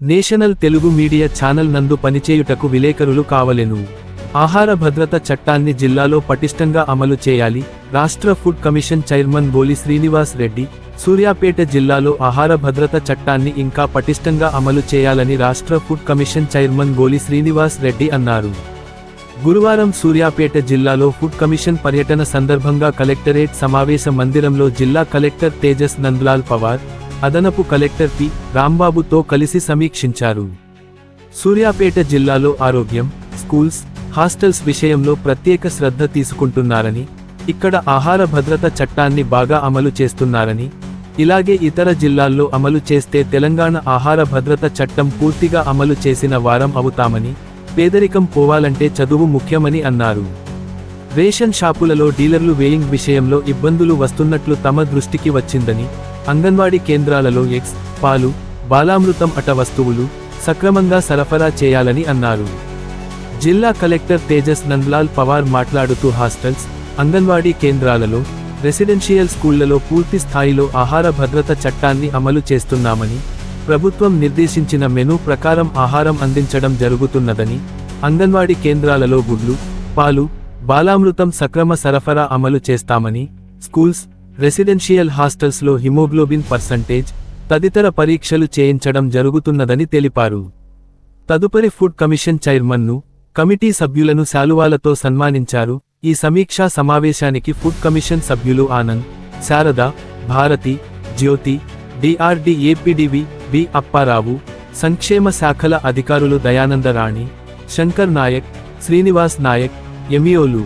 National Telugu media channel నందు పనిచేయుటకు విలేకరులు కావలెను. ఆహార భద్రత చట్టాన్ని జిల్లాలో పటిష్టంగా అమలు చేయాలి. రాష్ట్ర food commission chairman Boli Srinivas Reddy Suryapet జిల్లాలో ఆహార భద్రత చట్టాన్ని ఇంకా పటిష్టంగా అమలు చేయాలని రాష్ట్ర food commission chairman Boli Srinivas Reddy అన్నారు. గురువారం సూర్యాపేట జిల్లాలో ఫుడ్ కమిషన్ పర్యటన సందర్భంగా కలెక్టరేట్ సమావేశ మందిరంలో జిల్లా కలెక్టర్ తేజస్ నంద్లాల్ పవార్ అదనపు కలెక్టర్ పి. రాంబాబుతో కలిసి సమీక్షించారు. సూర్యాపేట జిల్లాలో ఆరోగ్యం స్కూల్స్ హాస్టల్స్ విషయంలో ప్రత్యేక శ్రద్ధ తీసుకుంటున్నారని ఇక్కడ ఆహార భద్రత చట్టాన్ని బాగా అమలు చేస్తున్నారని ఇలాగే ఇతర జిల్లాల్లో అమలు చేస్తే తెలంగాణ ఆహార భద్రత చట్టం పూర్తిగా అమలు చేసిన వారం అవుతామని పేదరికం పోవాలంటే చదువు ముఖ్యమని అన్నారు. రేషన్ షాపులలో డీలర్లు వేయింగ్ విషయంలో ఇబ్బందులు వస్తున్నట్లు తమ దృష్టికి వచ్చిందని అంగన్వాడీ కేంద్రాలలో ఎగ్స్ పాలు బాలామృతం అట వస్తువులు సక్రమంగా సరఫరా చేయాలని అన్నారు. జిల్లా కలెక్టర్ తేజస్ నంద్లాల్ పవార్ మాట్లాడుతూ హాస్టల్స్ అంగన్వాడీ కేంద్రాలలో రెసిడెన్షియల్ స్కూళ్ళలో పూర్తి స్థాయిలో ఆహార భద్రత చట్టాన్ని అమలు చేస్తున్నామని ప్రభుత్వం నిర్దేశించిన మెనూ ప్రకారం ఆహారం అందించడం జరుగుతున్నదని అంగన్వాడీ కేంద్రాలలో గుడ్లు పాలు బాలామృతం సక్రమ సరఫరా అమలు చేస్తామని స్కూల్స్ రెసిడెన్షియల్ హాస్టల్స్లో హిమోగ్లోబిన్ పర్సంటేజ్ తదితర పరీక్షలు చేయించడం జరుగుతున్నదని తెలిపారు. తదుపరి ఫుడ్ కమిషన్ చైర్మన్ను కమిటీ సభ్యులను శాలువాలతో సన్మానించారు. ఈ సమీక్షా సమావేశానికి ఫుడ్ కమిషన్ సభ్యులు Anand Sharada Bharathi Jyothi DRDA PD V B Apparao సంక్షేమ శాఖల అధికారులు దయానంద రాణి శంకర్ నాయక్ శ్రీనివాస్ నాయక్ ఎమియోలు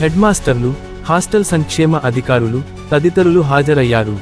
హెడ్మాస్టర్లు హాస్టల్ సంక్షేమ అధికారులు తదితరులు హాజరయ్యారు.